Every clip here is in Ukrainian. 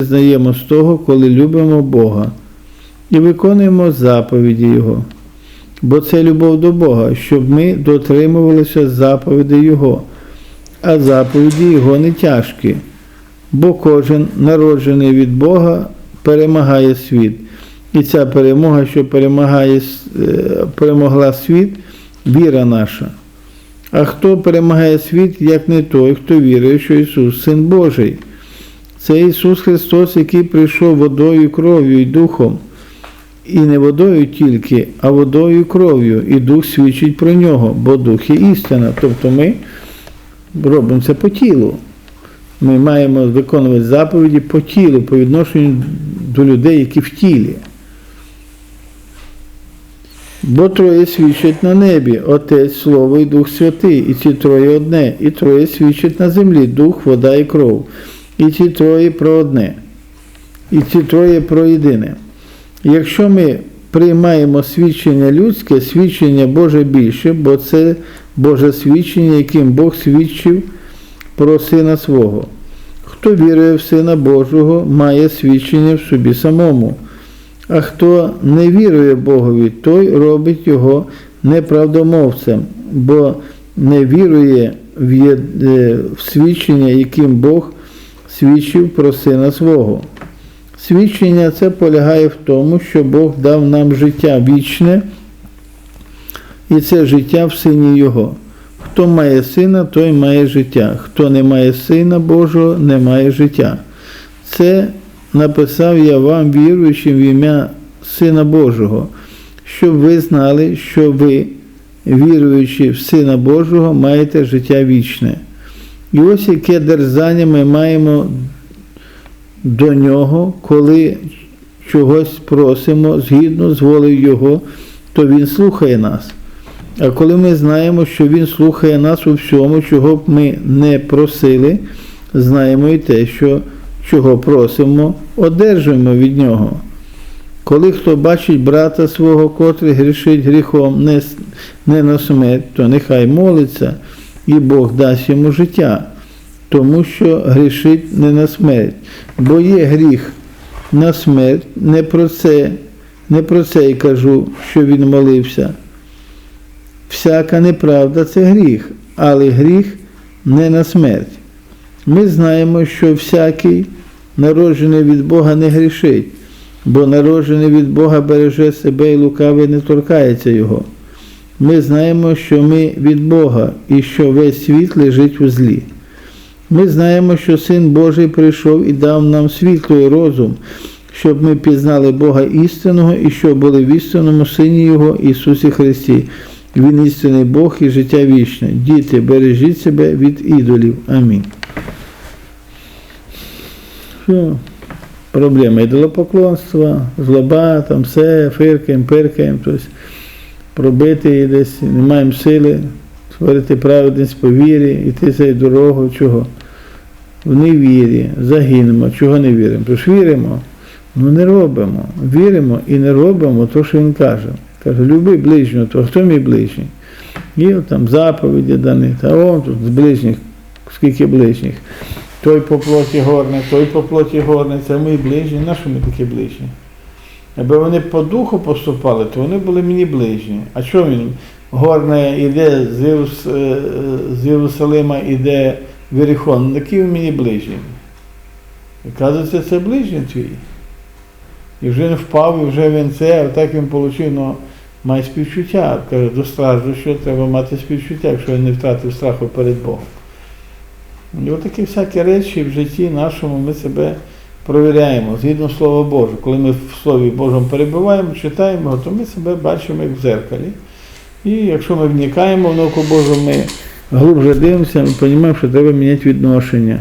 Знаємо з того, коли любимо Бога і виконуємо заповіді Його. Бо це любов до Бога, щоб ми дотримувалися заповідей Його, а заповіді Його не тяжкі, бо кожен народжений від Бога перемагає світ. І ця перемога, що перемагає, е, перемогла світ, віра наша. А хто перемагає світ, як не той, хто вірує, що Ісус Син Божий? Це Ісус Христос, який прийшов водою, кров'ю і духом. І не водою тільки, а водою і кров'ю. І дух свідчить про нього, бо дух є істина. Тобто ми робимо це по тілу. Ми маємо виконувати заповіді по тілу, по відношенню до людей, які в тілі. Бо троє свідчать на небі, Отець, Слово і Дух Святий, і ці троє одне, і троє свідчать на землі, дух, вода і кров. І ці троє про одне, і ці троє про єдине. Якщо ми приймаємо свідчення людське, свідчення Боже більше, бо це Боже свідчення, яким Бог свідчив про Сина свого. Хто вірує в Сина Божого, має свідчення в собі самому. А хто не вірує Богові, той робить його неправдомовцем, бо не вірує в, е, свідчення, яким Бог свідчив про Сина свого. Свідчення це полягає в тому, що Бог дав нам життя вічне, і це життя в Сині Його. Хто має сина, той має життя. Хто не має сина Божого, не має життя. Це написав я вам, віруючим в ім'я Сина Божого, щоб ви знали, що ви, віруючи в Сина Божого, маєте життя вічне. І ось яке дерзання ми маємо до нього, коли чогось просимо згідно з волею Його, то Він слухає нас. А коли ми знаємо, що Він слухає нас у всьому, чого б ми не просили, знаємо і те, що чого просимо, одержуємо від Нього. Коли хто бачить брата свого, котрий грішить гріхом не, не на смерть, то нехай молиться, і Бог дасть йому життя, тому що грішить не на смерть. Бо є гріх на смерть, не про це, не про це й кажу, що він молився. Всяка неправда це гріх, але гріх не на смерть. Ми знаємо, що всякий народжений від Бога не грішить, бо народжений від Бога береже себе і лукавий не торкається Його. Ми знаємо, що ми від Бога і що весь світ лежить у злі. Ми знаємо, що Син Божий прийшов і дав нам світло і розум, щоб ми пізнали Бога істинного і щоб були в істинному Сині Його Ісусі Христі. Він істинний Бог і життя вічне. Діти, бережіть себе від ідолів. Амінь. Що? Проблема ідолопоклонства, злоба, там все, фиркаємо, пиркаємо, тобто пробити її десь, не маємо сили створити праведність по вірі, йти цією дорогою, чого? В невірі, загинемо, чого не віримо? Тож віримо, ну не робимо. Віримо і не робимо то, що він каже. Каже, люби ближнього, то хто мій ближній? І там заповіді дані, та он тут з ближніх, скільки ближніх. Той по плоті горне, той по плоті горне, це мої ближні. На що ми такі ближні? Аби вони по духу поступали, то вони були мені ближні. А що він? Горне іде з, е, з Єрусалима, іде в Єрихон, такі він мені ближні. І кажеться, це ближній твій. І вже він впав, і вже він це, а так він отримав, ну, має співчуття. Каже, до стражду, що треба мати співчуття, якщо він не втратив страху перед Богом. І отакі всякі речі в житті нашому ми себе провіряємо згідно Слова Божого. Коли ми в Слові Божому перебуваємо, читаємо, його, то ми себе бачимо як в зеркалі. І якщо ми вникаємо в науку Божу, ми глубже дивимося, ми розуміємо, що треба міняти відношення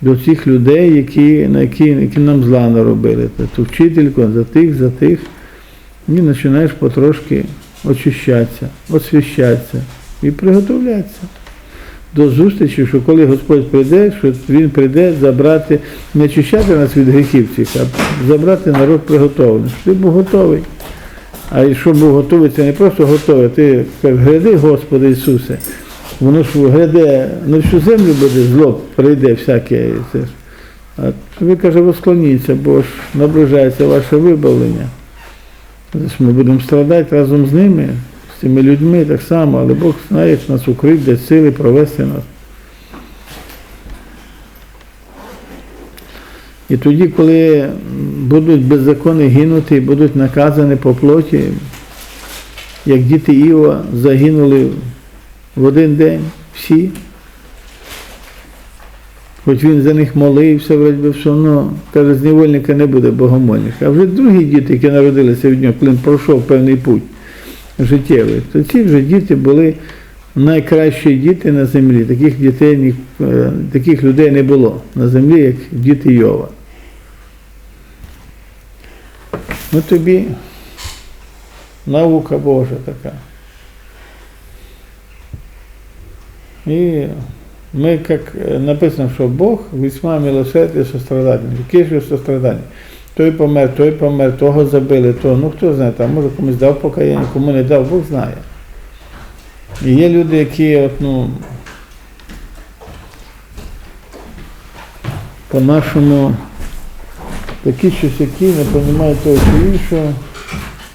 до цих людей, які, на які, які нам зла наробили. Ту вчительку, за тих, за тих. І починаєш потрошки очищатися, освіщатися і приготовлятися до зустрічі, що коли Господь прийде, що Він прийде забрати, не очищати нас від гріхів цих, а забрати народ приготовлений. Ти був готовий. А якщо був готовий, це не просто готовий, ти кажеш, гряди, Господи Ісусе. Воно ж гряде, на всю землю буде зло, прийде всяке. Це А ви каже, восклоніться, бо ж наближається ваше вибавлення. Ми будемо страдати разом з ними, цими людьми так само, але Бог знає, як нас укрить, де сили провести нас. І тоді, коли будуть беззаконні гинути будуть наказані по плоті, як діти Іова загинули в один день всі, хоч він за них молився, вроді все одно, каже, з невольника не буде богомольника. А вже другі діти, які народилися від нього, коли він пройшов певний путь життєвий, то ці вже діти були найкращі діти на землі. Таких дітей, е, таких людей не було на землі, як діти Йова. Ну тобі наука Божа така. І ми, як е, написано, що Бог весьма милосердний і сострадательний. Який ж сострадання? Той помер, той помер, того забили, того. Ну хто знає, там може комусь дав покаяння, кому не дав, Бог знає. І є люди, які от, ну, по-нашому такі щось, які не розуміють того чи іншого.